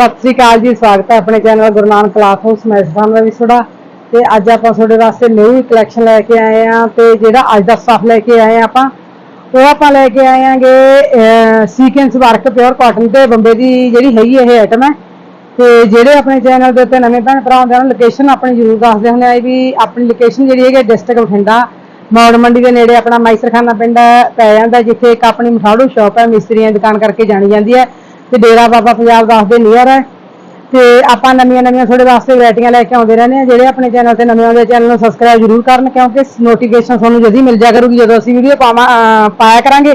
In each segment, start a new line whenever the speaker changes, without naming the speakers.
ਸਤਿ ਸ੍ਰੀ ਅਕਾਲ ਜੀ, ਸਵਾਗਤ ਹੈ ਆਪਣੇ channel Guru Nanak class house. ਮੈਸਦਾਨ ਦਾ ਵੀ ਤੁਹਾਡਾ। ਤੇ ਅੱਜ ਆਪਾਂ ਤੁਹਾਡੇ ਵਾਸਤੇ ਨਵੀਂ ਕਲੈਕਸ਼ਨ ਲੈ ਕੇ ਆਏ ਆ ਤੇ ਜਿਹੜਾ ਅੱਜ ਦਾ ਸਟਾਫ ਲੈ ਕੇ ਆਏ ਆ ਆਪਾਂ, ਉਹ ਆਪਾਂ ਲੈ ਕੇ ਆਏ ਆਂਗੇ ਸੀਕੁਐਂਸ ਵਰਕ ਪਿਓਰ ਕਾਟਨ ਤੇ ਬੰਬੇ ਦੀ ਜਿਹੜੀ ਹੈਗੀ ਇਹ ਆਈਟਮ ਹੈ। ਤੇ ਜਿਹੜੇ ਆਪਣੇ ਚੈਨਲ ਦੇ ਉੱਤੇ ਨਵੇਂ ਭੈਣ ਭਰਾ ਹੁੰਦੇ ਹਨ ਲੋਕੇਸ਼ਨ ਆਪਣੀ ਜ਼ਰੂਰ ਦੱਸਦੇ ਹੁੰਦੇ ਆ ਵੀ ਆਪਣੀ ਲੋਕੇਸ਼ਨ ਜਿਹੜੀ ਹੈਗੀ ਡਿਸਟ੍ਰਿਕਟ ਬਠਿੰਡਾ। ਮੌੜ ਮੰਡੀ ਦੇ ਨੇੜੇ ਆਪਣਾ ਮਾਈਸਰਖਾਨਾ ਪਿੰਡ ਪੈ ਜਾਂਦਾ ਜਿੱਥੇ ਇੱਕ ਆਪਣੀ ਮਠਾੜੂ ਸ਼ਾਪ ਹੈ, ਮਿਸਤਰੀਆਂ ਦੀ ਦੁਕਾਨ ਕਰਕੇ ਜਾਣੀ ਜਾਂਦੀ ਹੈ। ਤੇ ਡੇਰਾ ਬਾਬਾ ਪੰਜਾਬ ਦਾਸ ਦੇ ਨੀਅਰ ਹੈ। ਤੇ ਆਪਾਂ ਨਵੀਆਂ ਨਵੀਆਂ ਤੁਹਾਡੇ ਵਾਸਤੇ ਵੈਰਾਈਟੀਆਂ ਲੈ ਕੇ ਆਉਂਦੇ ਰਹਿੰਦੇ ਆ ਜਿਹੜੇ ਆਪਣੇ ਚੈਨਲ ਤੇ ਨਵੇਂ ਆਉਂਦੇ ਚੈਨਲ ਨੂੰ ਸਬਸਕ੍ਰਾਈਬ ਜ਼ਰੂਰ ਕਰਨ ਕਿਉਂਕਿ ਨੋਟੀਫਿਕੇਸ਼ਨ ਤੁਹਾਨੂੰ ਜਲਦੀ ਮਿਲ ਜਾ ਕਰੂਗੀ, ਜਦੋਂ ਅਸੀਂ ਵੀਡੀਓ ਪਾਵਾਂ ਪਾਇਆ ਕਰਾਂਗੇ।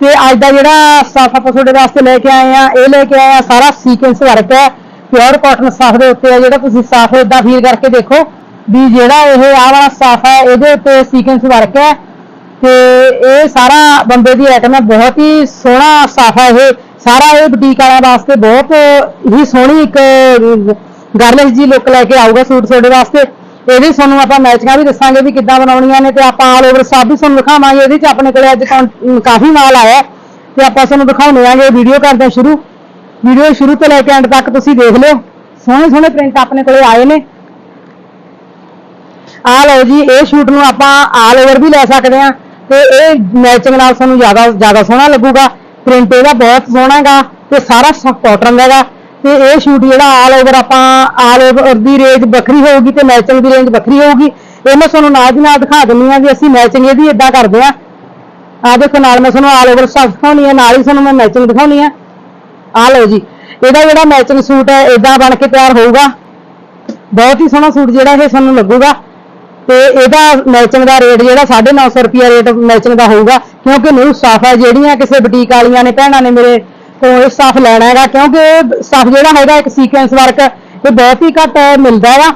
ਤੇ ਅੱਜ ਦਾ ਜਿਹੜਾ ਸਟਾਫ ਆਪਾਂ ਤੁਹਾਡੇ ਵਾਸਤੇ ਲੈ ਕੇ ਆਏ ਆ ਇਹ ਲੈ ਕੇ ਆਏ ਆ ਸਾਰਾ ਸੀਕੁਐਂਸ ਵਰਕ ਹੈ। ਪਿਓਰ ਕਾਟਨ ਸਟਾਫ ਦੇ ਉੱਤੇ ਹੈ, ਜਿਹੜਾ ਤੁਸੀਂ ਸਟਾਫ ਇਦਾਂ ਫੀਲ ਕਰਕੇ ਦੇਖੋ ਵੀ ਜਿਹੜਾ ਇਹ ਆਹ ਵਾਲਾ ਸਟਾਫ ਹੈ, ਇਹਦੇ ਉੱਤੇ ਸੀਕੁਐਂਸ ਵਰਕ ਹੈ। ਤੇ ਇਹ ਸਾਰਾ ਬੰਦੇ ਦੀ ਆਈਟਮ ਹੈ, ਬਹੁਤ ਹੀ ਸੋਹਣਾ ਸਟਾਫ ਹੈ ਇਹ। ਸਾਰਾ ਇਹ ਬੁਟੀਕ ਵਾਲਿਆਂ ਵਾਸਤੇ ਬਹੁਤ ਹੀ ਸੋਹਣੀ ਇੱਕ ਗਰਲਿਸ਼ ਜੀ ਲੁੱਕ ਲੈ ਕੇ ਆਊਗਾ ਸੂਟ ਤੁਹਾਡੇ ਵਾਸਤੇ। ਇਹਦੇ ਤੁਹਾਨੂੰ ਆਪਾਂ ਮੈਚਿੰਗਾਂ ਵੀ ਦੱਸਾਂਗੇ ਵੀ ਕਿੱਦਾਂ ਬਣਾਉਣੀਆਂ ਨੇ ਤੇ ਆਪਾਂ ਆਲ ਓਵਰ ਸਭ ਵੀ ਤੁਹਾਨੂੰ ਦਿਖਾਵਾਂਗੇ। ਇਹਦੇ ਚ ਆਪਣੇ ਕੋਲੇ ਅੱਜ ਕੌਣ- ਕਾਫੀ ਮਾਲ ਆਇਆ ਹੈ। ਤੇ ਆਪਾਂ ਤੁਹਾਨੂੰ ਦਿਖਾਉਣੇ ਆਂਗੇ ਵੀਡੀਓ ਕਰਦੇ ਹਾਂ ਸ਼ੁਰੂ। ਵੀਡੀਓ ਸ਼ੁਰੂ ਤੋਂ ਲੈ ਕੇ ਐਂਡ ਤੱਕ ਤੁਸੀਂ ਦੇਖ ਲਿਓ। ਸੋਹਣੇ ਸੋਹਣੇ ਪ੍ਰਿੰਟ ਆਪਣੇ ਕੋਲੇ ਆਏ ਨੇ। ਆ ਲਓ ਜੀ, ਇਹ ਸ਼ੂਟ ਨੂੰ ਆਪਾਂ ਆਲ ਓਵਰ ਵੀ ਲੈ ਸਕਦੇ ਆ ਤੇ ਇਹ ਮੈਚਿੰਗ ਨਾਲ ਤੁਹਾਨੂੰ ਜ਼ਿਆਦਾ ਜ਼ਿਆਦਾ ਸੋਹਣਾ ਲੱਗੂਗਾ। ਪ੍ਰਿੰਟ ਇਹਦਾ ਬਹੁਤ ਸੋਹਣਾ ਹੈਗਾ ਤੇ ਸਾਰਾ ਕਾਟਨ ਦਾ ਹੈਗਾ। ਤੇ ਇਹ ਸ਼ੂਟ ਜਿਹੜਾ ਆਲ ਓਵਰ ਆਪਾਂ ਆਲ ਓਵਰ ਦੀ ਰੇਂਜ ਵੱਖਰੀ ਹੋਊਗੀ ਤੇ ਮੈਚਿੰਗ ਦੀ ਰੇਂਜ ਵੱਖਰੀ ਹੋਊਗੀ। ਇਹ ਮੈਂ ਤੁਹਾਨੂੰ ਨਾਲ ਦੀ ਨਾਲ ਦਿਖਾ ਦਿੰਨੀ ਆ ਵੀ ਅਸੀਂ ਮੈਚਿੰਗ ਇਹਦੀ ਇਦਾਂ ਕਰਦੇ ਆ ਆ ਦੇਖੋ, ਨਾਲ ਮੈਂ ਤੁਹਾਨੂੰ ਆਲ ਓਵਰ ਸਟਾਫ ਦਿਖਾਉਣੀ ਆ ਨਾਲ ਹੀ ਤੁਹਾਨੂੰ ਮੈਂ ਮੈਚਿੰਗ ਦਿਖਾਉਣੀ ਆ ਆ ਲਓ ਜੀ, ਇਹਦਾ ਜਿਹੜਾ ਮੈਚਿੰਗ ਸੂਟ ਹੈ ਇਦਾਂ ਬਣ ਕੇ ਤਿਆਰ ਹੋਊਗਾ। ਬਹੁਤ ਹੀ ਸੋਹਣਾ ਸੂਟ ਜਿਹੜਾ ਇਹ ਸਾਨੂੰ ਲੱਗੂਗਾ। ਤੇ ਇਹਦਾ ਮੈਚਿੰਗ ਦਾ ਰੇਟ ਜਿਹੜਾ 950 ਰੁਪਿਆ ਰੇਟ ਮੈਚਿੰਗ ਦਾ ਹੋਊਗਾ, ਕਿਉਂਕਿ ਨਿਊ ਸਟਾਫ ਹੈ ਜਿਹੜੀਆਂ ਕਿਸੇ ਬੁਟੀਕ ਵਾਲੀਆਂ ਨੇ, ਭੈਣਾਂ ਨੇ ਮੇਰੇ ਤੋਂ ਇਹ ਸਟਾਫ ਲੈਣਾ ਹੈਗਾ, ਕਿਉਂਕਿ ਸਟਾਫ ਜਿਹੜਾ ਹੈਗਾ ਇੱਕ ਸੀਕੁਐਂਸ ਵਰਕ ਇਹ ਬਹੁਤ ਹੀ ਘੱਟ ਮਿਲਦਾ ਹੈਗਾ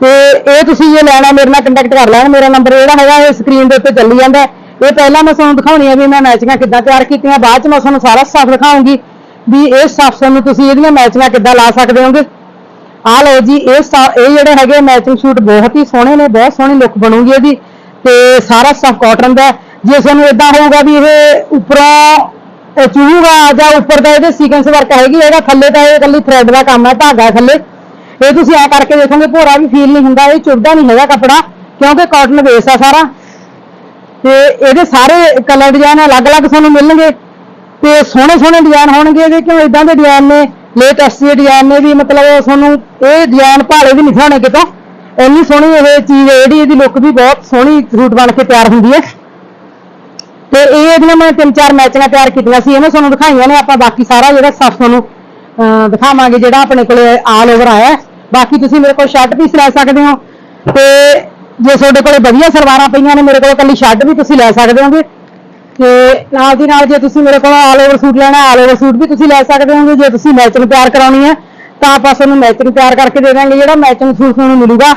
ਤੇ ਇਹ ਤੁਸੀਂ ਇਹ ਲੈਣਾ, ਮੇਰੇ ਨਾਲ ਕੰਟੈਕਟ ਕਰ ਲੈਣ, ਮੇਰਾ ਨੰਬਰ ਜਿਹੜਾ ਹੈਗਾ, ਇਹ ਸਕਰੀਨ ਦੇ ਉੱਤੇ ਚੱਲੀ ਜਾਂਦਾ। ਇਹ ਪਹਿਲਾਂ ਮੈਂ ਤੁਹਾਨੂੰ ਦਿਖਾਉਣੀ ਆ ਵੀ ਮੈਂ ਮੈਚਿੰਗਾਂ ਕਿੱਦਾਂ ਤਿਆਰ ਕੀਤੀਆਂ, ਬਾਅਦ ਚ ਮੈਂ ਤੁਹਾਨੂੰ ਸਾਰਾ ਸਟਾਫ ਦਿਖਾਉਂਗੀ ਵੀ ਇਹ ਸਟਾਫ ਤੁਹਾਨੂੰ ਤੁਸੀਂ ਇਹਦੀਆਂ ਮੈਚਿੰਗਾਂ ਕਿੱਦਾਂ ਲਾ ਸਕਦੇ ਹੋਗੇ। ਆ ਲਓ ਜੀ, ਇਹ ਸਟਾ- ਇਹ ਜਿਹੜੇ ਹੈਗੇ ਮੈਚਿੰਗ ਸੂਟ ਬਹੁਤ ਹੀ ਸੋਹਣੇ ਨੇ, ਬਹੁਤ ਸੋਹਣੀ ਲੁੱਕ ਬਣੂਗੀ ਇਹਦੀ ਤੇ ਸਾਰਾ ਸਟਾਫ ਕਾਟਨ ਦਾ ਜੇ ਤੁਹਾਨੂੰ ਇਦਾਂ ਹੋਊਗਾ ਵੀ ਇਹ ਉੱਪਰੋਂ ਚੂਹੂਗਾ ਜਾਂ ਉੱਪਰ ਦਾ ਇਹਦੇ ਸੀਕੁਐਂਸ ਵਰਕ ਹੈਗੀ, ਇਹਦਾ ਥੱਲੇ ਤਾਂ ਇਹ ਇਕੱਲੀ ਥ੍ਰੈਡ ਦਾ ਕੰਮ ਹੈ, ਧਾਗਾ ਥੱਲੇ। ਇਹ ਤੁਸੀਂ ਐ ਕਰਕੇ ਦੇਖੋਗੇ ਭੋਰਾ ਵੀ ਫੀਲ ਨਹੀਂ ਹੁੰਦਾ, ਇਹ ਚੁੱਭਦਾ ਨਹੀਂ ਹੈਗਾ ਕੱਪੜਾ, ਕਿਉਂਕਿ ਕਾਟਨ ਬੇਸ ਆ ਸਾਰਾ। ਤੇ ਇਹਦੇ ਸਾਰੇ ਕਲਰ ਡਿਜ਼ਾਈਨ ਅਲੱਗ-ਅਲੱਗ ਤੁਹਾਨੂੰ ਮਿਲਣਗੇ। ਤੇ ਸੋਹਣੇ ਸੋਹਣੇ ਡਿਜ਼ਾਈਨ ਹੋਣਗੇ ਇਹਦੇ, ਕਿਉਂ ਇਦਾਂ ਦੇ ਡਿਜ਼ਾਈਨ ਨੇ? ਲੇਟੈਸਟ ਦੇ ਡਿਜ਼ਾਈਨ ਨੇ ਵੀ ਮਤਲਬ ਤੁਹਾਨੂੰ ਇਹ ਡਿਜ਼ਾਈਨ ਭਾਲੇ ਵੀ ਨਹੀਂ ਹੋਣੇ ਕਿਤਾ। ਇੰਨੀ ਸੋਹਣੀ ਇਹ ਚੀਜ਼ ਹੈ ਜਿਹੜੀ ਇਹਦੀ ਲੁੱਕ ਵੀ ਬਹੁਤ ਸੋਹਣੀ ਸੂਟ ਬਣ ਕੇ ਤਿਆਰ ਹੁੰਦੀ ਹੈ। ਤੇ ਇਹ ਇਹਦੀਆਂ ਮੈਂ ਤਿੰਨ ਚਾਰ ਮੈਚਾਂ ਤਿਆਰ ਕੀਤੀਆਂ ਸੀ ਇਹਨਾਂ ਤੁਹਾਨੂੰ ਦਿਖਾਈਆਂ ਨੇ ਆਪਾਂ ਬਾਕੀ ਸਾਰਾ ਜਿਹੜਾ ਸਭ ਤੁਹਾਨੂੰ ਅਹ, ਦਿਖਾਵਾਂਗੇ ਜਿਹੜਾ ਆਪਣੇ ਕੋਲੇ ਆਲ ਓਵਰ ਆਇਆ ਬਾਕੀ ਤੁਸੀਂ ਮੇਰੇ ਕੋਲ ਸ਼ਰਟ ਪੀਸ ਲੈ ਸਕਦੇ ਹੋ। ਤੇ ਜੇ ਤੁਹਾਡੇ ਕੋਲੇ ਵਧੀਆ ਸਲਵਾਰਾਂ ਪਈਆਂ ਨੇ ਮੇਰੇ ਕੋਲ ਕੱਲੀ ਸ਼ਰਟ ਵੀ ਤੁਸੀਂ ਲੈ ਸਕਦੇ ਹੋਗੇ। ਤੇ ਨਾਲ ਦੀ ਨਾਲ ਜੇ ਤੁਸੀਂ ਮੇਰੇ ਕੋਲ ਆਲ ਓਵਰ ਸੂਟ ਲੈਣਾ ਆਲ ਓਵਰ ਸੂਟ ਵੀ ਤੁਸੀਂ ਲੈ ਸਕਦੇ ਹੋਗੇ। ਜੇ ਤੁਸੀਂ ਮੈਚਿੰਗ ਤਿਆਰ ਕਰਾਉਣੀ ਹੈ, ਤਾਂ ਆਪਾਂ ਤੁਹਾਨੂੰ ਮੈਚਿੰਗ ਤਿਆਰ ਕਰਕੇ ਦੇ ਦਾਂਗੇ। ਜਿਹੜਾ ਮੈਚਿੰਗ ਸੂਟ ਤੁਹਾਨੂੰ ਮਿਲੂਗਾ,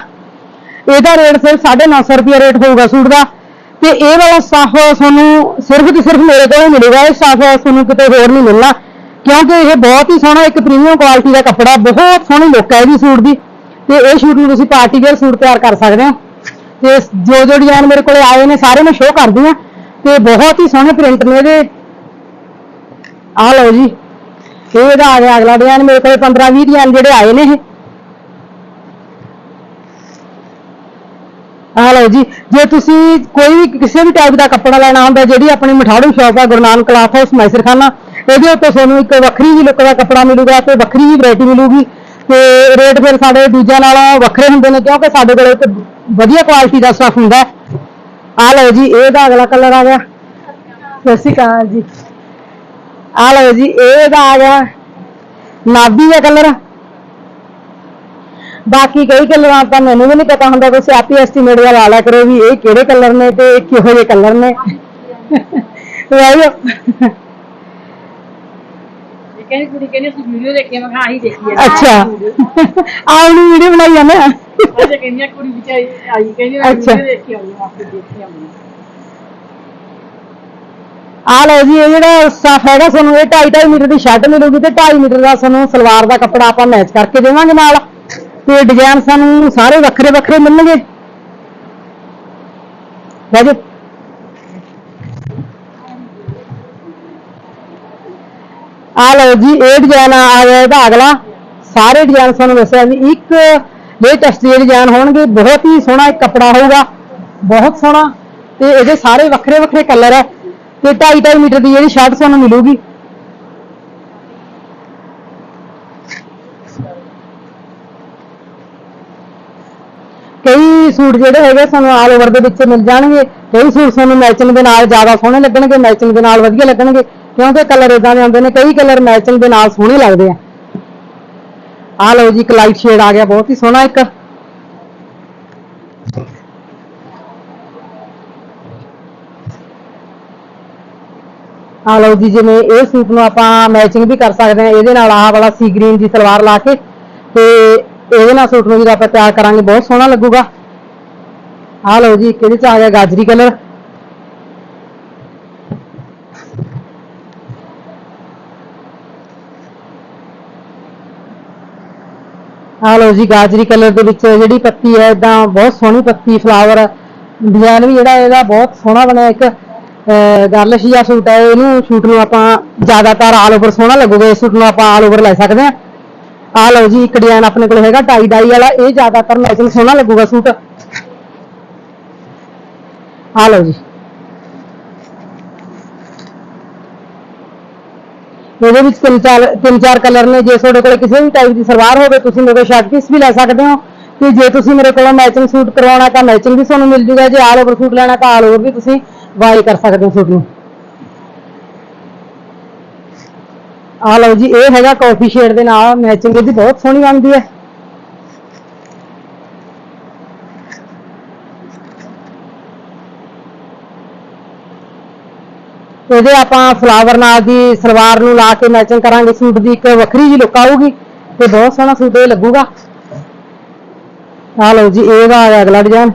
ਇਹਦਾ ਰੇਟ ਸਿਰਫ 950 ਰੁਪਏ ਰੇਟ ਹੋਊਗਾ ਸੂਟ ਦਾ। ਤੇ ਇਹ ਵਾਲਾ ਸਟਾਫ ਤੁਹਾਨੂੰ ਸਿਰਫ ਤੇ ਸਿਰਫ ਮੇਰੇ ਕੋਲ ਹੀ ਮਿਲੂਗਾ। ਇਹ ਸਟਾਫ ਤੁਹਾਨੂੰ ਕਿਤੇ ਹੋਰ ਨਹੀਂ ਮਿਲਣਾ। ਕਿਉਂਕਿ ਇਹ ਬਹੁਤ ਹੀ ਸੋਹਣਾ ਇੱਕ ਪ੍ਰੀਮੀਅਮ ਕੁਆਲਿਟੀ ਦਾ ਕੱਪੜਾ ਬਹੁਤ ਸੋਹਣੀ ਲੁੱਕ ਹੈ ਇਹਦੀ ਸੂਟ ਦੀ। ਤੇ ਇਹ ਸੂਟ ਨੂੰ ਤੁਸੀਂ ਪਾਰਟੀ ਵੇਅਰ ਸੂਟ ਤਿਆਰ ਕਰ ਸਕਦੇ ਹੋ। ਤੇ ਜੋ ਜੋ ਡਿਜ਼ਾਈਨ ਮੇਰੇ ਕੋਲੇ ਆਏ ਨੇ, ਸਾਰੇ ਮੈਂ ਸ਼ੋਅ ਕਰਦੀ ਹਾਂ। ਤੇ ਬਹੁਤ ਹੀ ਸੋਹਣੇ ਪ੍ਰਿੰਟ ਨੇ ਇਹਦੇ। ਆ ਲਓ ਜੀ, ਇਹ ਇਹਦਾ ਆ ਗਿਆ ਅਗਲਾ ਡਿਜ਼ਾਈਨ ਮੇਰੇ ਕੋਲ 15 20 ਡਿਜ਼ਾਈਨ ਜਿਹੜੇ ਆਏ ਨੇ ਇਹ। ਆ ਲਓ ਜੀ, ਜੇ ਤੁਸੀਂ ਕੋਈ ਵੀ ਕਿਸੇ ਵੀ ਟਾਈਪ ਦਾ ਕੱਪੜਾ ਲੈਣਾ ਹੁੰਦਾ, ਜਿਹੜੀ ਆਪਣੀ ਮਠਾੜੂ ਸ਼ਾਪ ਹੈ ਗੁਰੂ ਨਾਨਕ ਕਲਾਥ ਹਾਊਸ ਮੈਸਰਖਾਨਾ, ਇਹਦੇ ਉੱਤੇ ਤੁਹਾਨੂੰ ਇੱਕ ਵੱਖਰੀ ਜਿਹੀ ਲੁੱਕ ਦਾ ਕੱਪੜਾ ਮਿਲੂਗਾ ਤੇ ਵੱਖਰੀ ਜਿਹੀ ਵੈਰਾਈਟੀ ਮਿਲੂਗੀ। ਤੇ ਰੇਟ ਫਿਰ ਸਾਡੇ ਦੂਜਿਆਂ ਨਾਲੋਂ ਵੱਖਰੇ ਹੁੰਦੇ ਨੇ, ਕਿਉਂਕਿ ਸਾਡੇ ਕੋਲ ਇੱਕ ਵਧੀਆ ਕੁਆਲਿਟੀ ਦਾ ਸਟਾਫ ਹੁੰਦਾ ਹੈ। ਆ ਲਓ ਜੀ ਇਹਦਾ ਅਗਲਾ ਕਲਰ ਆ ਗਿਆ। ਸਤਿ ਸ਼੍ਰੀ ਅਕਾਲ ਜੀ। ਆ ਲਓ ਜੀ ਇਹਦਾ ਆ ਗਿਆ ਨਾਭੀ ਦਾ ਕਲਰ ਬਾਕੀ ਕਈ ਕਲਰਾਂ ਤਾਂ ਮੈਨੂੰ ਵੀ ਨਹੀਂ ਪਤਾ ਹੁੰਦਾ ਤੁਸੀਂ ਆਪ ਹੀ ਐਸਟੀਮੇਟ ਦਾ ਲਾ ਲਿਆ ਕਰੋ ਵੀ ਇਹ ਕਿਹੜੇ ਕਲਰ ਨੇ ਤੇ ਇਹ ਕਿਹੋ ਜਿਹੇ ਕਲਰ ਨੇ। ਵਾਹਿਓ
ਇਹ ਕਹਿੰਦੀ ਕੁੜੀ ਕਹਿੰਦੀ ਅਸੀਂ ਵੀਡੀਓ ਦੇਖੀ ਮੈਂ ਕਿਹਾ ਆਹੀ ਦੇਖੀ ਆ।
ਅੱਛਾ। ਆਉਣੀ ਵੀਡੀਓ ਬਣਾਈ ਆ
ਅਜੇ ਆ ਕੁੜੀ ਵਿਚਾਰੀ ਆਈ ਕਹਿੰਦੀ ਮੈਂ
ਅੱਛਾ।
ਵੀਡੀਓ ਦੇਖੀ ਆਉਂਦੀ ਹਾਂ ਆਪੇ ਦੇਖੀ ਆਉਂਦੀ
ਆ। ਲਓ ਜੀ ਇਹ ਜਿਹੜਾ ਸਟਫ ਹੈਗਾ ਤੁਹਾਨੂੰ ਇਹ 2.5 ਮੀਟਰ ਦੀ ਸ਼ਰਟ ਮਿਲੂਗੀ ਤੇ 2.5 ਮੀਟਰ ਦਾ ਤੁਹਾਨੂੰ ਸਲਵਾਰ ਦਾ ਕੱਪੜਾ ਆਪਾਂ ਮੈਚ ਕਰਕੇ ਦੇਵਾਂਗੇ ਨਾਲ। ਤੇ ਡਿਜ਼ਾਈਨ ਸਾਨੂੰ ਸਾਰੇ ਵੱਖਰੇ ਵੱਖਰੇ ਮਿਲਣਗੇ। ਲੈ ਜੀ। ਆ ਲਓ ਜੀ ਇਹ ਡਿਜ਼ਾਈਨ ਆ ਗਿਆ ਇਹਦਾ ਅਗਲਾ। ਸਾਰੇ ਡਿਜ਼ਾਈਨ ਤੁਹਾਨੂੰ ਦੱਸਿਆ ਵੀ ਇੱਕ ਲੇਟੈਸਟ ਡਿਜ਼ਾਈਨ ਹੋਣਗੇ, ਬਹੁਤ ਹੀ ਸੋਹਣਾ ਇੱਕ ਕੱਪੜਾ ਹੋਊਗਾ, ਬਹੁਤ ਸੋਹਣਾ, ਤੇ ਇਹਦੇ ਸਾਰੇ ਵੱਖਰੇ ਵੱਖਰੇ ਕਲਰ ਹੈ ਤੇ 2.5 ਮੀਟਰ ਦੀ ਜਿਹੜੀ ਸ਼ਰਟ ਤੁਹਾਨੂੰ ਮਿਲੂਗੀ। ਕਈ ਸੂਟ ਜਿਹੜੇ ਹੈਗੇ ਸਾਨੂੰ ਆਲ ਓਵਰ ਦੇ ਵਿੱਚ ਮਿਲ ਜਾਣਗੇ, ਕਈ ਸੂਟ ਸਾਨੂੰ ਮੈਚਿੰਗ ਦੇ ਨਾਲ ਜ਼ਿਆਦਾ ਸੋਹਣੇ ਲੱਗਣਗੇ ਮੈਚਿੰਗ ਦੇ ਨਾਲ ਵਧੀਆ ਲੱਗਣਗੇ, ਕਿਉਂਕਿ ਕਲਰ ਇਦਾਂ ਦੇ ਆਉਂਦੇ ਨੇ, ਕਈ ਕਲਰ ਮੈਚਿੰਗ ਦੇ ਨਾਲ ਸੋਹਣੇ ਲੱਗਦੇ ਆ। ਆ ਲਓ ਜੀ ਇੱਕ ਲਾਈਟ ਸ਼ੇਡ ਆ ਗਿਆ ਬਹੁਤ ਹੀ ਸੋਹਣਾ ਇੱਕ ਆ ਲਓ ਜੀ ਜਿਵੇਂ ਇਹ ਸੂਟ ਨੂੰ ਆਪਾਂ ਮੈਚਿੰਗ ਵੀ ਕਰ ਸਕਦੇ ਹਾਂ ਇਹਦੇ ਨਾਲ ਆਹ ਵਾਲਾ ਸੀ ਗ੍ਰੀਨ ਦੀ ਸਲਵਾਰ ਲਾ ਕੇ ਤੇ ਇਹਦੇ ਨਾਲ ਸੂਟ ਨੂੰ ਜਦੋਂ ਆਪਾਂ ਤਿਆਰ ਕਰਾਂਗੇ ਬਹੁਤ ਸੋਹਣਾ ਲੱਗੂਗਾ ਆ ਲਓ ਜੀ ਇੱਕ ਇਹਦੇ ਚ ਆ ਗਿਆ ਗਾਜਰੀ ਕਲਰ ਆ ਲਓ ਜੀ, ਗਾਜਰੀ ਕਲਰ ਦੇ ਵਿੱਚ ਜਿਹੜੀ ਪੱਤੀ ਹੈ, ਇਦਾਂ ਬਹੁਤ ਸੋਹਣੀ ਪੱਤੀ ਫਲਾਵਰ ਡਿਜ਼ਾਈਨ ਵੀ ਜਿਹੜਾ ਇਹਦਾ ਬਹੁਤ ਸੋਹਣਾ ਬਣਿਆ ਇੱਕ ਗਰਲਿਸ਼ ਜਿਹਾ ਸੂਟ ਹੈ। ਇਹਨੂੰ ਸੂਟ ਨੂੰ ਆਪਾਂ ਜ਼ਿਆਦਾਤਰ ਆਲ ਓਵਰ ਸੋਹਣਾ ਲੱਗੂਗਾ। ਇਸ ਸੂਟ ਨੂੰ ਆਪਾਂ ਆਲ ਓਵਰ ਲੈ ਸਕਦੇ ਹਾਂ। ਆ ਲਓ ਜੀ, ਇੱਕ ਡਿਜ਼ਾਈਨ ਆਪਣੇ ਕੋਲ ਹੈਗਾ ਟਾਈ ਡਾਈ ਵਾਲਾ। ਇਹ ਜ਼ਿਆਦਾਤਰ ਮੈਚਿੰਗ ਸੋਹਣਾ ਲੱਗੂਗਾ ਸੂਟ। ਆ ਲਓ ਜੀ। ਉਹਦੇ ਵਿੱਚ ਤਿੰਨ ਚਾਰ ਤਿੰਨ ਚਾਰ ਕਲਰ ਨੇ। ਜੇ ਤੁਹਾਡੇ ਕੋਲ ਕਿਸੇ ਵੀ ਟਾਈਪ ਦੀ ਸਲਵਾਰ ਹੋਵੇ, ਤੁਸੀਂ ਮੇਰੇ ਸ਼ਰਟ ਪੀਸ ਵੀ ਲੈ ਸਕਦੇ ਹੋ। ਤੇ ਜੇ ਤੁਸੀਂ ਮੇਰੇ ਕੋਲੋਂ ਮੈਚਿੰਗ ਸੂਟ ਕਰਵਾਉਣਾ, ਤਾਂ ਮੈਚਿੰਗ ਵੀ ਤੁਹਾਨੂੰ ਮਿਲ ਜੂਗਾ। ਜੇ ਆਲ ਓਵਰ ਸੂਟ ਲੈਣਾ, ਤਾਂ ਆਲ ਓਵਰ ਵੀ ਤੁਸੀਂ ਬਾਈ ਕਰ ਸਕਦੇ ਹੋ ਸੂਟ ਨੂੰ। ਆ ਲਓ ਜੀ, ਇਹ ਹੈਗਾ ਕਾਫੀ ਸ਼ੇਡ ਦੇ ਨਾਲ ਮੈਚਿੰਗ ਇਹਦੀ ਬਹੁਤ ਸੋਹਣੀ ਬਣਦੀ ਹੈ। ਇਹਦੇ ਆਪਾਂ ਫਲਾਵਰ ਨਾਲ ਦੀ ਸਲਵਾਰ ਨੂੰ ਲਾ ਕੇ ਮੈਚਿੰਗ ਕਰਾਂਗੇ, ਸੂਟ ਦੀ ਇੱਕ ਵੱਖਰੀ ਜੀ ਲੁੱਕ ਆਊਗੀ ਤੇ ਬਹੁਤ ਸੋਹਣਾ ਸੂਟ ਇਹ ਲੱਗੂਗਾ। ਆ ਲਓ ਜੀ ਇਹਦਾ ਆ ਗਿਆ ਅਗਲਾ ਡਿਜ਼ਾਈਨ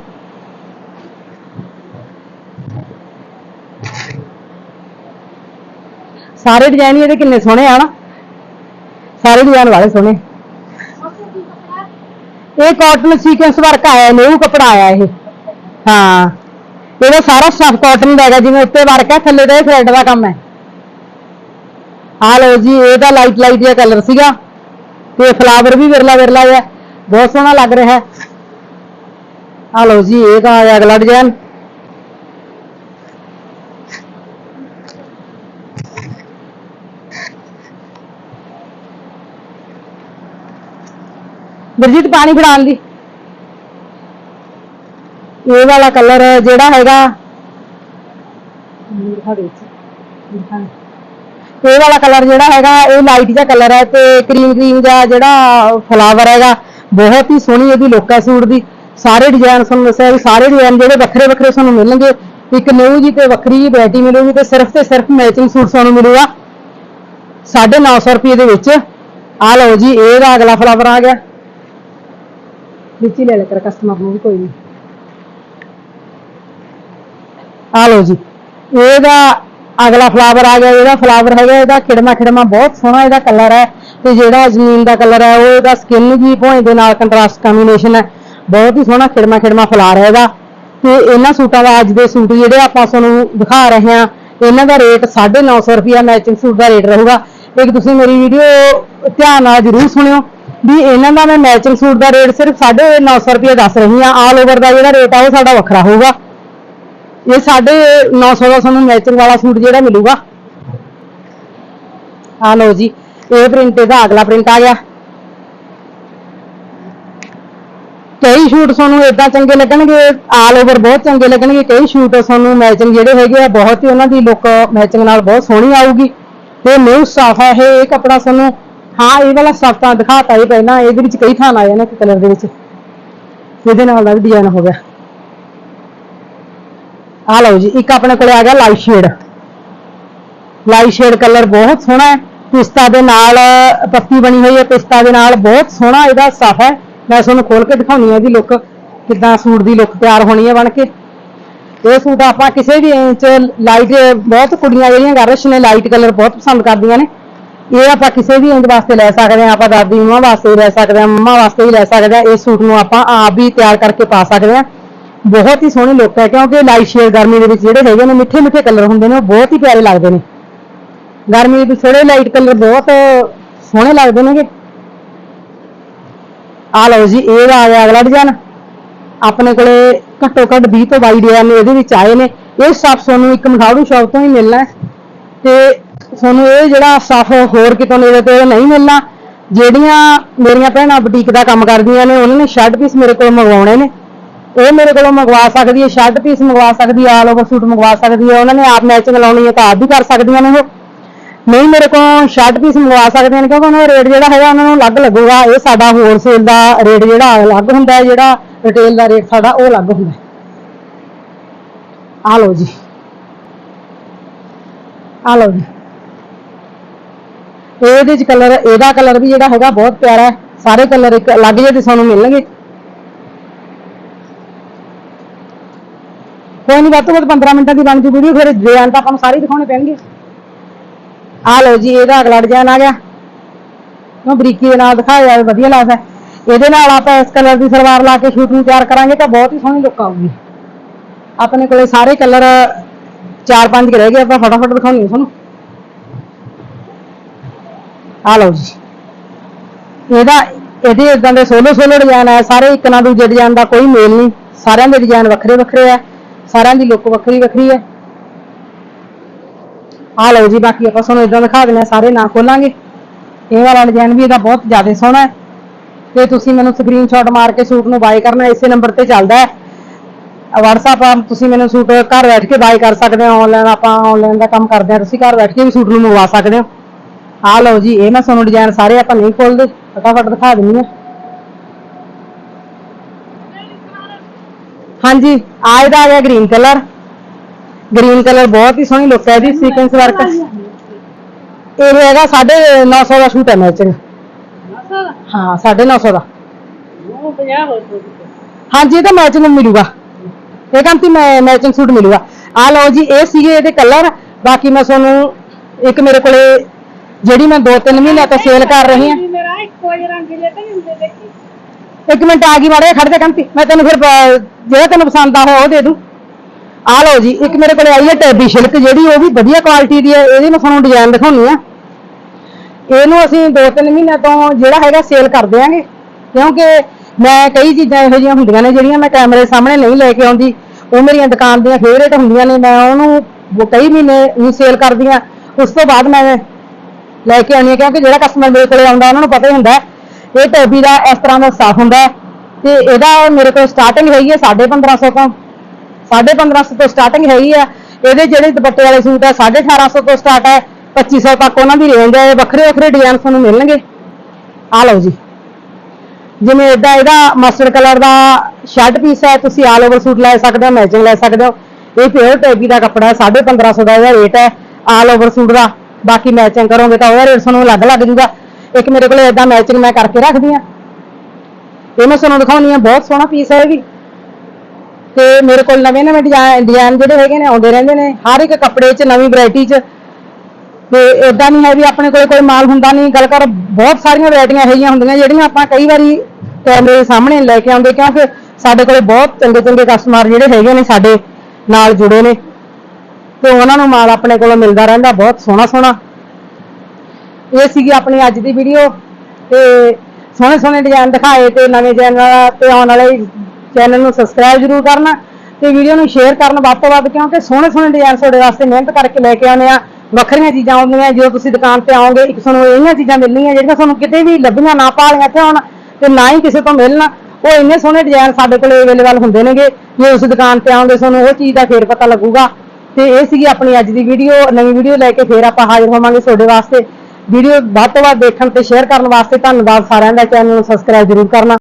ਸਾਰੇ ਡਿਜ਼ਾਈਨ ਇਹਦੇ ਕਿੰਨੇ ਸੋਹਣੇ ਆ ਨਾ। ਸਾਰੇ ਡਿਜ਼ਾਈਨ ਵਾਲੇ ਸੋਹਣੇ। ਇਹ ਕਾਟਨ ਸੀਕੁਐਂਸ ਵਰਕ ਆਇਆ, ਨਿਊ ਕੱਪੜਾ ਆਇਆ ਇਹ। ਹਾਂ। ਇਹਦਾ ਸਾਰਾ ਸਟਫ ਕਾਟਨ ਦਾ ਹੈਗਾ, ਜਿਵੇਂ ਉੱਤੇ ਵਰਕ ਹੈ ਥੱਲੇ ਦਾ ਇਹ ਥ੍ਰੈਡ ਦਾ ਕੰਮ ਹੈ। ਆ ਲਓ ਜੀ, ਇਹਦਾ ਲਾਈਟ ਲਾਈਟ ਜਿਹਾ ਕਲਰ ਸੀਗਾ। ਤੇ ਫਲਾਵਰ ਵੀ ਵਿਰਲਾ ਵਿਰਲਾ ਜਿਹਾ। ਬਹੁਤ ਸੋਹਣਾ ਲੱਗ ਰਿਹਾ ਹੈ। ਆ ਲਓ ਜੀ ਇਹਦਾ ਆਇਆ ਅਗਲਾ ਡਿਜ਼ਾਈਨ ਗੁਰਜੀਤ ਪਾਣੀ ਫੜਾਉਣ ਦੀ। ਇਹ ਵਾਲਾ ਕਲਰ ਜਿਹੜਾ ਹੈਗਾ। ਇਹ ਵਾਲਾ ਕਲਰ ਜਿਹੜਾ ਹੈਗਾ, ਇਹ ਲਾਈਟ ਜਿਹਾ ਕਲਰ ਹੈ ਤੇ ਕਰੀਮ ਕਰੀਮ ਦਾ ਜਿਹੜਾ ਫਲਾਵਰ ਹੈਗਾ। ਬਹੁਤ ਹੀ ਸੋਹਣੀ ਇਹਦੀ ਲੁੱਕ ਸੂਟ ਦੀ। ਸਾਰੇ ਡਿਜ਼ਾਈਨ ਤੁਹਾਨੂੰ ਦੱਸਿਆ ਵੀ ਸਾਰੇ ਡਿਜ਼ਾਈਨ ਜਿਹੜੇ ਵੱਖਰੇ ਵੱਖਰੇ ਤੁਹਾਨੂੰ ਮਿਲਣਗੇ। ਇੱਕ ਨਿਊ ਜੀ ਤੇ ਵੱਖਰੀ ਜੀ ਵੈਰਾਈਟੀ ਮਿਲੂਗੀ ਤੇ ਸਿਰਫ ਤੇ ਸਿਰਫ ਮੈਚਿੰਗ ਸੂਟ ਤੁਹਾਨੂੰ ਮਿਲੂਗਾ। 950 ਰੁਪਏ ਦੇ ਵਿੱਚ। ਆ ਲਓ ਜੀ ਇਹਦਾ ਅਗਲਾ ਫਲਾਵਰ ਆ ਗਿਆ। ਵਿੱਚ ਹੀ ਲੈ ਲੈ ਕਰ ਕਸਟਮਰ ਨੂੰ ਵੀ ਕੋਈ ਨਹੀਂ। ਆ ਲਓ ਜੀ। ਇਹਦਾ ਅਗਲਾ ਫਲਾਵਰ ਆ ਗਿਆ, ਇਹਦਾ ਫਲਾਵਰ ਹੈਗਾ, ਇਹਦਾ ਖਿੜਮਾ ਖਿੜਮਾ ਬਹੁਤ ਸੋਹਣਾ ਇਹਦਾ ਕਲਰ ਹੈ ਤੇ ਜਿਹੜਾ ਜ਼ਮੀਨ ਦਾ ਕਲਰ ਹੈ, ਉਹ ਇਹਦਾ ਸਕਿਨ ਦੀ ਭੋਏ ਦੇ ਨਾਲ ਕੰਟਰਾਸਟ ਕੰਬੀਨੇਸ਼ਨ ਹੈ। ਬਹੁਤ ਹੀ ਸੋਹਣਾ ਖਿੜਮਾ ਖਿੜਮਾ ਫਲਾਰ ਹੈ ਇਹਦਾ। ਤੇ ਇਹਨਾਂ ਸੂਟਾਂ ਦਾ ਅੱਜ ਦੇ ਸੂਟ ਜਿਹੜੇ ਆਪਾਂ ਤੁਹਾਨੂੰ ਦਿਖਾ ਰਹੇ ਹਾਂ, ਇਹਨਾਂ ਦਾ ਰੇਟ 950 ਰੁਪਿਆ ਮੈਚਿੰਗ ਸੂਟ ਦਾ ਰੇਟ ਰਹੂਗਾ। ਇੱਕ ਤੁਸੀਂ ਮੇਰੀ ਵੀਡੀਓ ਧਿਆਨ ਨਾਲ ਜ਼ਰੂਰ ਸੁਣਿਓ ਵੀ ਇਹਨਾਂ ਦਾ ਮੈਂ ਮੈਚਿੰਗ ਸੂਟ ਦਾ ਰੇਟ ਸਿਰਫ 950 ਰੁਪਏ ਦੱਸ ਰਹੀ ਹਾਂ। ਆਲ ਓਵਰ ਦਾ ਜਿਹੜਾ ਰੇਟ ਆ, ਉਹ ਸਾਡਾ ਵੱਖਰਾ ਹੋਊਗਾ। ਇਹ ਸਾਡੇ 900 ਦਾ ਤੁਹਾਨੂੰ ਮੈਚਿੰਗ ਵਾਲਾ ਸੂਟ ਜਿਹੜਾ ਮਿਲੂਗਾ। ਆ ਲਓ ਜੀ, ਇਹ ਪ੍ਰਿੰਟ ਇਹਦਾ ਅਗਲਾ ਪ੍ਰਿੰਟ ਆ ਗਿਆ। ਕਈ ਸ਼ੂਟ ਤੁਹਾਨੂੰ ਇਦਾਂ ਚੰਗੇ ਲੱਗਣਗੇ ਆਲ ਓਵਰ ਬਹੁਤ ਚੰਗੇ ਲੱਗਣਗੇ। ਕਈ ਸ਼ੂਟ ਤੁਹਾਨੂੰ ਮੈਚਿੰਗ ਜਿਹੜੇ ਹੈਗੇ ਆ, ਬਹੁਤ ਹੀ ਉਹਨਾਂ ਦੀ ਲੁੱਕ ਮੈਚਿੰਗ ਨਾਲ ਬਹੁਤ ਸੋਹਣੀ ਆਊਗੀ। ਤੇ ਨਿਊ ਸਟਾਫ ਹੈ ਇਹ ਇਹ ਕੱਪੜਾ ਤੁਹਾਨੂੰ ਹਾਂ, ਇਹ ਵਾਲਾ ਸਟਾਫ ਤਾਂ ਦਿਖਾਤਾ ਇਹ ਪਹਿਲਾਂ, ਇਹਦੇ ਵਿੱਚ ਕਈ ਥਾਂ ਆਏ ਇੱਕ ਕਲਰ ਦੇ ਵਿੱਚ। ਇਹਦੇ ਨਾਲ ਦਾ ਵੀ ਡਿਜ਼ਾਈਨ ਹੋ ਗਿਆ। ਆ ਲਓ ਜੀ, ਇੱਕ ਆਪਣੇ ਕੋਲੇ ਆ ਗਿਆ light shade light shade colour ਬਹੁਤ ਸੋਹਣਾ ਹੈ। ਪਿਸਤਾ ਦੇ ਨਾਲ, ਪੱਤੀ ਬਣੀ ਹੋਈ ਹੈ, ਪਿਸਤਾ ਦੇ ਨਾਲ ਬਹੁਤ ਸੋਹਣਾ ਇਹਦਾ ਸਟਫ ਹੈ। ਮੈਂ ਤੁਹਾਨੂੰ ਖੋਲ ਕੇ ਦਿਖਾਉਣੀ ਹੈ ਇਹਦੀ ਲੁੱਕ ਕਿੱਦਾਂ ਸੂਟ ਦੀ ਲੁੱਕ ਤਿਆਰ ਹੋਣੀ ਹੈ ਬਣ ਕੇ। ਇਹ ਸੂਟ ਆਪਾਂ ਕਿਸੇ ਵੀ ਇੰਚ ਲਾਈਟ ਬਹੁਤ ਕੁੜੀਆਂ ਜਿਹੜੀਆਂ ਗਰਸ਼ ਨੇ ਲਾਈਟ ਕਲਰ ਬਹੁਤ ਪਸੰਦ ਕਰਦੀਆਂ ਨੇ। ਇਹ ਆਪਾਂ ਕਿਸੇ ਵੀ ਇੰਜ ਵਾਸਤੇ ਲੈ ਸਕਦੇ ਹਾਂ, ਆਪਾਂ ਦਾਦੀ ਮੰਮਾ ਵਾਸਤੇ ਵੀ ਲੈ ਸਕਦੇ ਹਾਂ, ਮੰਮਾ ਵਾਸਤੇ ਵੀ ਲੈ ਸਕਦੇ ਹਾਂ। ਇਸ ਸੂਟ ਨੂੰ ਆਪਾਂ ਆਪ ਵੀ ਤਿਆਰ ਕਰਕੇ ਪਾ ਸਕਦੇ ਹਾਂ। ਬਹੁਤ ਹੀ ਸੋਹਣੇ ਲੁੱਕ ਹੈ, ਕਿਉਂਕਿ ਲਾਈਟ ਸ਼ੇਡ ਗਰਮੀ ਦੇ ਵਿੱਚ ਜਿਹੜੇ ਹੈਗੇ ਨੇ, ਮਿੱਠੇ ਮਿੱਠੇ ਕਲਰ ਹੁੰਦੇ ਨੇ, ਉਹ ਬਹੁਤ ਹੀ ਪਿਆਰੇ ਲੱਗਦੇ ਨੇ। ਗਰਮੀ ਦੇ ਵਿੱਚ ਥੋੜੇ ਲਾਈਟ ਕਲਰ ਬਹੁਤ ਸੋਹਣੇ ਲੱਗਦੇ ਨੇਗੇ। ਆ ਲਓ ਜੀ, ਇਹ ਆ ਗਿਆ ਅਗਲਾ ਡਿਜ਼ਾਈਨ ਆਪਣੇ ਕੋਲੇ ਘੱਟੋ ਘੱਟ 20 ਤੋਂ 22 ਡਿਜ਼ਾਈਨ ਇਹਦੇ ਵਿੱਚ ਆਏ ਨੇ। ਇਹ ਸਟੱਫ ਤੁਹਾਨੂੰ ਇੱਕ ਮਖਾੜੂ ਸ਼ਾਪ ਤੋਂ ਹੀ ਮਿਲਣਾ ਤੇ ਤੁਹਾਨੂੰ ਇਹ ਜਿਹੜਾ ਸਟੱਫ ਹੋਰ ਕਿਤੋਂ ਨੇੜੇ ਤੇ ਨਹੀਂ ਮਿਲਣਾ। ਜਿਹੜੀਆਂ ਮੇਰੀਆਂ ਭੈਣਾਂ ਬੁਟੀਕ ਦਾ ਕੰਮ ਕਰਦੀਆਂ ਨੇ, ਉਹਨਾਂ ਨੇ ਸ਼ਰਟ ਪੀਸ ਮੇਰੇ ਕੋਲ ਮੰਗਵਾਉਣੇ ਨੇ। ਉਹ ਮੇਰੇ ਕੋਲੋਂ ਮੰਗਵਾ ਸਕਦੀ ਹੈ ਸ਼ਰਟ ਪੀਸ ਮੰਗਵਾ ਸਕਦੀ ਹੈ ਆਲ ਓਵਰ ਸੂਟ ਮੰਗਵਾ ਸਕਦੀ ਹੈ, ਉਹਨਾਂ ਨੇ ਆਪ ਮੈਚਿੰਗ ਲਾਉਣੀ ਹੈ ਤਾਂ ਆਪ ਵੀ ਕਰ ਸਕਦੀਆਂ ਨੇ ਉਹ। ਨਹੀਂ, ਮੇਰੇ ਕੋਲ ਸ਼ਰਟ ਪੀਸ ਮੰਗਵਾ ਸਕਦੀਆਂ ਨੇ ਕਿਉਂਕਿ ਉਹਨਾਂ ਦਾ ਰੇਟ ਜਿਹੜਾ ਹੈਗਾ ਉਹਨਾਂ ਨੂੰ ਅਲੱਗ ਲੱਗੂਗਾ, ਇਹ ਸਾਡਾ ਹੋਲਸੇਲ ਦਾ ਰੇਟ ਜਿਹੜਾ ਅਲੱਗ ਹੁੰਦਾ ਹੈ, ਜਿਹੜਾ ਰਿਟੇਲ ਦਾ ਰੇਟ ਸਾਡਾ ਉਹ ਅਲੱਗ ਹੁੰਦਾ ਆ ਲਓ ਜੀ। ਆ ਲਓ ਜੀ। ਇਹਦੇ ਚ ਕਲਰ ਇਹਦਾ ਕਲਰ ਵੀ ਜਿਹੜਾ ਹੈਗਾ ਬਹੁਤ ਪਿਆਰਾ ਹੈ। ਸਾਰੇ ਕਲਰ ਇੱਕ ਅਲੱਗ ਜਿਹੇ ਤੇ ਤੁਹਾਨੂੰ ਮਿਲਣਗੇ। ਕੋਈ ਨਹੀਂ ਵੱਧ ਤੋਂ ਵੱਧ 15 ਮਿੰਟਾਂ ਦੀ ਬਣ ਜੂ ਵੀਡੀਓ ਫਿਰ ਡਿਜ਼ਾਈਨ ਤਾਂ ਆਪਾਂ ਨੂੰ ਸਾਰੇ ਦਿਖਾਉਣੇ ਪੈਣਗੇ। ਆ ਲਓ ਜੀ, ਇਹਦਾ ਅਗਲਾ ਡਿਜ਼ਾਈਨ ਆ ਗਿਆ। ਉਹ ਬਰੀਕੀ ਦੇ ਨਾਲ ਦਿਖਾਇਆ ਜਾਵੇ, ਵਧੀਆ ਲੱਗਦਾ। ਇਹਦੇ ਨਾਲ ਆਪਾਂ ਇਸ ਕਲਰ ਦੀ ਸਲਵਾਰ ਲਾ ਕੇ ਸ਼ੂਟ ਨੂੰ ਤਿਆਰ ਕਰਾਂਗੇ ਤਾਂ ਬਹੁਤ ਹੀ ਸੋਹਣੀ ਲੁੱਕ ਆਊਗੀ। ਆਪਣੇ ਕੋਲੇ ਸਾਰੇ ਕਲਰ ਚਾਰ ਪੰਜ ਰਹਿ ਗਏ, ਆਪਾਂ ਫਟਾਫਟ ਦਿਖਾਉਣੀ ਤੁਹਾਨੂੰ। ਆ ਲਓ ਜੀ। ਇਹਦਾ, ਇਹਦੇ ਇਦਾਂ ਦੇ ਸੋਲੋ ਸੋਲੋ ਡਿਜ਼ਾਈਨ ਆ, ਸਾਰੇ ਇੱਕ ਨਾਲ ਦੂਜੇ ਡਿਜ਼ਾਈਨ ਦਾ ਕੋਈ ਮੇਲ ਨਹੀਂ। ਸਾਰਿਆਂ ਦੇ ਡਿਜ਼ਾਈਨ ਵੱਖਰੇ ਵੱਖਰੇ ਆ। ਸਾਰਿਆਂ ਦੀ ਲੁੱਕ ਵੱਖਰੀ ਵੱਖਰੀ ਹੈ। ਆ ਲਓ ਜੀ, ਬਾਕੀ ਆਪਾਂ ਤੁਹਾਨੂੰ ਇਦਾਂ ਦਿਖਾ ਦਿੰਦੇ ਹਾਂ, ਸਾਰੇ ਨਾ ਖੋਲਾਂਗੇ। ਇਹ ਵਾਲਾ ਡਿਜ਼ਾਈਨ ਵੀ ਇਹਦਾ ਬਹੁਤ ਜ਼ਿਆਦਾ ਸੋਹਣਾ ਹੈ। ਤੇ ਤੁਸੀਂ ਮੈਨੂੰ ਸਕਰੀਨਸ਼ਾਟ ਮਾਰ ਕੇ ਸੂਟ ਨੂੰ ਬਾਏ ਕਰਨਾ, ਇਸੇ ਨੰਬਰ ਤੇ ਚੱਲਦਾ ਹੈ। WhatsApp ਆ, ਤੁਸੀਂ ਮੈਨੂੰ ਸੂਟ ਘਰ ਬੈਠ ਕੇ ਬਾਏ ਕਰ ਸਕਦੇ ਹੋ ਆਨਲਾਈਨ ਆਪਾਂ ਆਨਲਾਈਨ ਦਾ ਕੰਮ ਕਰਦੇ ਹਾਂ, ਤੁਸੀਂ ਘਰ ਬੈਠ ਕੇ ਵੀ ਸੂਟ ਨੂੰ ਮੰਗਵਾ ਸਕਦੇ ਹੋ। ਆ ਲਓ ਜੀ, ਇਹ ਮੈਂ ਤੁਹਾਨੂੰ ਡਿਜ਼ਾਈਨ ਸਾਰੇ ਆਪਾਂ ਨਹੀਂ ਖੋਲਦੇ, ਫਟਾਫਟ ਦਿਖਾ ਦਿੰਨੀ ਹਾਂ। ਹਾਂਜੀ ਆ ਇਹਦਾ ਆ ਗਿਆ ਗ੍ਰੀਨ ਕਲਰ ਗ੍ਰੀਨ ਕਲਰ ਬਹੁਤ ਹੀ ਸੋਹਣੀ ਲੁੱਕ ਹੈ ਇਹਦੀ ਸੀਕੁਐਂਸ ਵਰਕ ਇਹ ਹੈਗਾ 950 ਦਾ ਸੂਟ ਹੈ ਮੈਚਿੰਗ ਹਾਂ 950 ਦਾ। ਹਾਂਜੀ, ਇਹ ਤਾਂ ਮੈਚਿੰਗ ਮਿਲੂਗਾ। ਇਹ ਕੰਤੀ ਮੈਚਿੰਗ ਸੂਟ ਮਿਲੂਗਾ। ਆ ਲਓ ਜੀ, ਇਹ ਸੀਗੇ ਇਹਦੇ ਕਲਰ ਬਾਕੀ ਮੈਂ ਤੁਹਾਨੂੰ ਇੱਕ ਮੇਰੇ ਕੋਲੇ ਜਿਹੜੀ ਮੈਂ 2-3 ਮਹੀਨੇ ਤੋਂ ਸੇਲ ਕਰ ਰਹੀ ਹਾਂ।
ਮੇਰਾ ਇੱਕੋ ਜਿਹਾ ਰੰਗ ਲੈ ਤਾਂ ਹੁੰਦੇ ਦੇਖੀ
ਇੱਕ ਮਿੰਟ ਆ ਗਈ ਮਾੜੇ ਖੜ ਜਾ ਕੰਤੀ। ਮੈਂ ਤੈਨੂੰ ਫਿਰ ਜਿਹੜਾ ਤੈਨੂੰ ਪਸੰਦ ਆ ਉਹ ਦੇ ਦੂੰ। ਆ ਲਓ ਜੀ, ਇੱਕ ਮੇਰੇ ਕੋਲੇ ਆਈ ਹੈ ਟੈਬੀ ਸ਼ਿਲਕ, ਜਿਹੜੀ ਉਹ ਵੀ ਵਧੀਆ ਕੁਆਲਿਟੀ ਦੀ ਹੈ, ਇਹਦੀ ਮੈਂ ਤੁਹਾਨੂੰ ਡਿਜ਼ਾਈਨ ਦਿਖਾਉਣੀ ਆ। ਇਹਨੂੰ ਅਸੀਂ 2-3 ਮਹੀਨਿਆਂ ਤੋਂ ਜਿਹੜਾ ਹੈਗਾ ਸੇਲ ਕਰ ਦਿਆਂਗੇ। ਕਿਉਂਕਿ ਮੈਂ ਕਈ ਚੀਜ਼ਾਂ ਇਹੋ ਜਿਹੀਆਂ ਹੁੰਦੀਆਂ ਨੇ, ਜਿਹੜੀਆਂ ਮੈਂ ਕੈਮਰੇ ਸਾਹਮਣੇ ਨਹੀਂ ਲੈ ਕੇ ਆਉਂਦੀ। ਉਹ ਮੇਰੀਆਂ ਦੁਕਾਨ ਦੀਆਂ ਫੇਵਰੇਟ ਹੁੰਦੀਆਂ ਨੇ, ਮੈਂ ਉਹਨੂੰ ਕਈ ਮਹੀਨੇ ਨੂੰ ਸੇਲ ਕਰਦੀ ਆ। ਉਸ ਤੋਂ ਬਾਅਦ ਮੈਂ ਲੈ ਕੇ ਆਉਣੀ ਆ, ਕਿਉਂਕਿ ਜਿਹੜਾ ਕਸਟਮਰ ਮੇਰੇ ਕੋਲੇ ਆਉਂਦਾ, ਉਹਨਾਂ ਨੂੰ ਪਤਾ ਹੀ ਹੁੰਦਾ ਇਹ ਟੋਪੀ ਦਾ ਇਸ ਤਰ੍ਹਾਂ ਦਾ ਸਟਾਫ ਹੁੰਦਾ ਹੈ ਤੇ ਇਹਦਾ ਮੇਰੇ ਕੋਲ ਸਟਾਰਟਿੰਗ ਹੈਗੀ ਹੈ 1550 ਤੋਂ। 1550 ਤੋਂ ਸਟਾਰਟਿੰਗ ਹੈਗੀ ਹੈ। ਇਹਦੇ ਜਿਹੜੇ ਦੁਪੱਟੇ ਵਾਲੇ ਸੂਟ ਹੈ 1850 ਤੋਂ ਸਟਾਰਟ ਹੈ। 2500 ਤੱਕ ਉਹਨਾਂ ਦੀ ਰੇਂਜ ਹੈ। ਇਹ ਵੱਖਰੇ ਵੱਖਰੇ ਡਿਜ਼ਾਈਨ ਤੁਹਾਨੂੰ ਮਿਲਣਗੇ। ਆ ਲਓ ਜੀ। ਜਿਵੇਂ ਇਦਾਂ ਇਹਦਾ ਮਸਟਰਡ ਕਲਰ ਦਾ ਸ਼ਰਟ ਪੀਸ ਹੈ। ਤੁਸੀਂ ਆਲ ਓਵਰ ਸੂਟ ਲੈ ਸਕਦੇ ਹੋ ਮੈਚਿੰਗ ਲੈ ਸਕਦੇ ਹੋ। ਇਹ ਪਿਓਰ ਟੈਬੀ ਦਾ ਕੱਪੜਾ ਹੈ। 1550 ਦਾ ਇਹਦਾ ਰੇਟ ਹੈ। ਆਲ ਓਵਰ ਸੂਟ ਦਾ। ਬਾਕੀ ਮੈਚਿੰਗ ਕਰੋਗੇ ਤਾਂ ਉਹਦਾ ਰੇਟ ਤੁਹਾਨੂੰ ਅਲੱਗ ਲੱਗ ਜੂਗਾ। ਇੱਕ ਮੇਰੇ ਕੋਲ ਇਦਾਂ ਮੈਚਿੰਗ ਮੈਂ ਕਰਕੇ ਰੱਖਦੀ ਆ ਇਹ ਮੈਂ ਤੁਹਾਨੂੰ ਦਿਖਾਉਣੀ ਆ ਬਹੁਤ ਸੋਹਣਾ ਪੀਸ ਹੈ ਇਹ ਵੀ। ਤੇ ਮੇਰੇ ਕੋਲ ਨਵੇਂ ਨਵੇਂ ਡਿਜ਼ਾਈਨ ਡਿਜ਼ਾਈਨ ਜਿਹੜੇ ਹੈਗੇ ਨੇ, ਆਉਂਦੇ ਰਹਿੰਦੇ ਨੇ। ਹਰ ਇੱਕ ਕੱਪੜੇ 'ਚ, ਨਵੀਂ ਵੈਰਾਈਟੀ 'ਚ। ਤੇ ਇਦਾਂ ਨਹੀਂ ਹੈ ਵੀ ਆਪਣੇ ਕੋਲ ਕੋਈ ਮਾਲ ਹੁੰਦਾ ਨਹੀਂ। ਗੱਲ ਕਰ, ਬਹੁਤ ਸਾਰੀਆਂ ਵੈਰਾਈਟੀਆਂ ਹੈਗੀਆਂ ਹੁੰਦੀਆਂ, ਜਿਹੜੀਆਂ ਆਪਾਂ ਕਈ ਵਾਰੀ ਕੈਮਰੇ ਦੇ ਸਾਹਮਣੇ ਲੈ ਕੇ ਆਉਂਦੇ ਕਿਉਂਕਿ ਸਾਡੇ ਕੋਲੇ ਬਹੁਤ ਚੰਗੇ ਚੰਗੇ ਕਸਟਮਰ ਜਿਹੜੇ ਹੈਗੇ ਨੇ ਸਾਡੇ ਨਾਲ ਜੁੜੇ ਨੇ। ਤੇ ਉਹਨਾਂ ਨੂੰ ਮਾਲ ਆਪਣੇ ਕੋਲੋਂ ਮਿਲਦਾ ਰਹਿੰਦਾ, ਬਹੁਤ ਸੋਹਣਾ ਸੋਹਣਾ। ਇਹ ਸੀਗੀ ਆਪਣੀ ਅੱਜ ਦੀ ਵੀਡੀਓ ਤੇ ਸੋਹਣੇ ਸੋਹਣੇ ਡਿਜ਼ਾਈਨ ਦਿਖਾਏ ਤੇ ਨਵੇਂ ਚੈਨਲ ਤੇ ਆਉਣ ਵਾਲੇ ਚੈਨਲ ਨੂੰ ਸਬਸਕ੍ਰਾਈਬ ਜ਼ਰੂਰ ਕਰਨਾ ਤੇ ਵੀਡੀਓ ਨੂੰ ਸ਼ੇਅਰ ਕਰਨ ਵੱਧ ਤੋਂ ਵੱਧ, ਕਿਉਂਕਿ ਸੋਹਣੇ ਸੋਹਣੇ ਡਿਜ਼ਾਈਨ ਤੁਹਾਡੇ ਵਾਸਤੇ ਮਿਹਨਤ ਕਰਕੇ ਲੈ ਕੇ ਆਉਂਦੇ ਆ, ਵੱਖਰੀਆਂ ਚੀਜ਼ਾਂ ਆਉਂਦੀਆਂ, ਜਦੋਂ ਤੁਸੀਂ ਦੁਕਾਨ ਤੇ ਆਓਗੇ, ਇੱਕ ਤੁਹਾਨੂੰ ਇਹਨਾਂ ਚੀਜ਼ਾਂ ਮਿਲਣਗੀਆਂ ਜਿਹੜੀਆਂ ਤੁਹਾਨੂੰ ਕਿਤੇ ਵੀ ਲੱਭੀਆਂ ਨਾ ਪਾਲੀਆਂ ਤੇ ਹੁਣ ਤੇ ਨਾ ਹੀ ਕਿਸੇ ਤੋਂ ਮਿਲਣ, ਉਹ ਇੰਨੇ ਸੋਹਣੇ ਡਿਜ਼ਾਈਨ ਸਾਡੇ ਕੋਲ ਅਵੇਲੇਬਲ ਹੁੰਦੇ ਨੇਗੇ, ਜੇ ਉਸ ਦੁਕਾਨ ਤੇ ਆਉਂਦੇ ਤੁਹਾਨੂੰ ਉਹ ਚੀਜ਼ ਦਾ ਫੇਰ ਪਤਾ ਲੱਗੂਗਾ। ਤੇ ਇਹ ਸੀਗੀ ਆਪਣੀ ਅੱਜ ਦੀ ਵੀਡੀਓ ਨਵੀਂ ਵੀਡੀਓ ਲੈ ਕੇ ਫੇਰ ਆਪਾਂ ਹਾਜ਼ਰ ਹੋਵਾਂਗੇ ਤੁਹਾਡੇ ਵਾਸਤੇ। ਵੀਡੀਓ ਵੱਧ ਤੋਂ ਵੱਧ ਦੇਖਣ ਤੇ ਸ਼ੇਅਰ ਕਰਨ ਵਾਸਤੇ ਧੰਨਵਾਦ ਸਾਰਿਆਂ ਦਾ। ਚੈਨਲ ਨੂੰ ਸਬਸਕ੍ਰਾਈਬ ਜ਼ਰੂਰ ਕਰਨਾ।